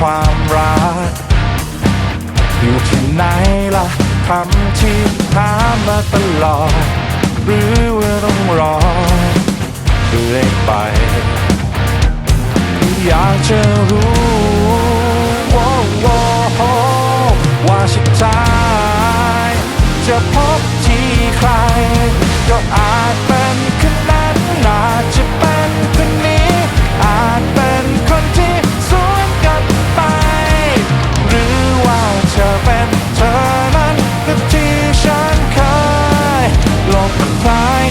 ความรัก อยู่ที่ไหนล่ะคำที่ถามมาตลอด หรือว่าต้องรอเรื่อยไปอยากจะรู้ว่าว่าสุดท้า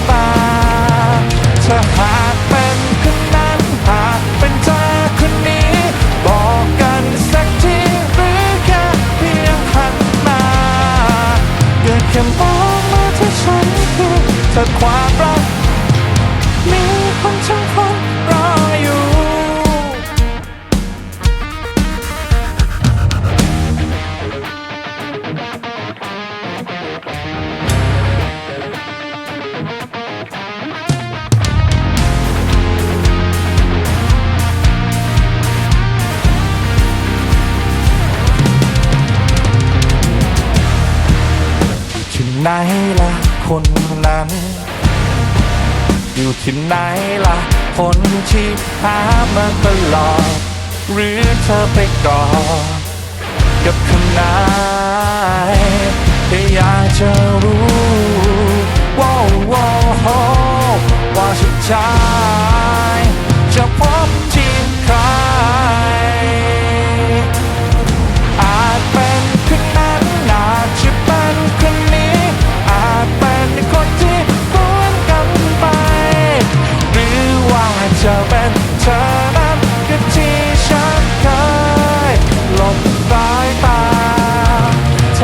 ตาถ้าหากเป็นคนนั้นหากเป็นเธอคนนี้ บอกกันสักทีหรือแค่เพียงหันมาเกิดแค่มองมาที่ฉันคือเธอความรัก นล่ะคนนั้น อยู่ที่ไหนล่ะ คนที่หามาตลอด หรือเธอไปก่อกับคนไหนแค่อยากจะรู้ว่าว่าว่าสุดท้าย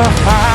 ถ้